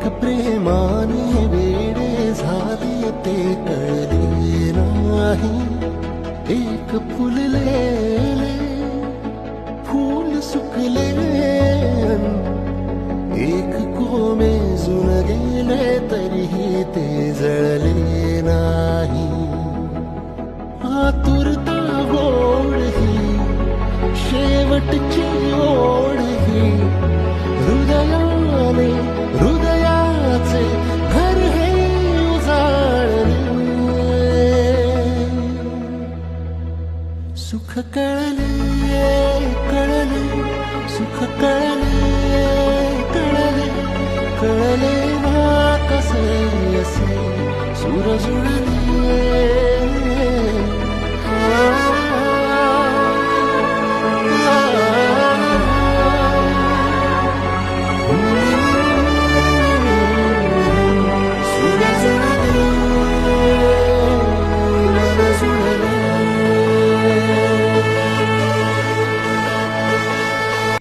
प्रेमाने वेडे झाले ते कळले नाही. एक फुललेले फूल सुकले. एक कोमे जुन गेले तरीही ते जळले नाही. आतुर सुख कळले कळले सुख कळले.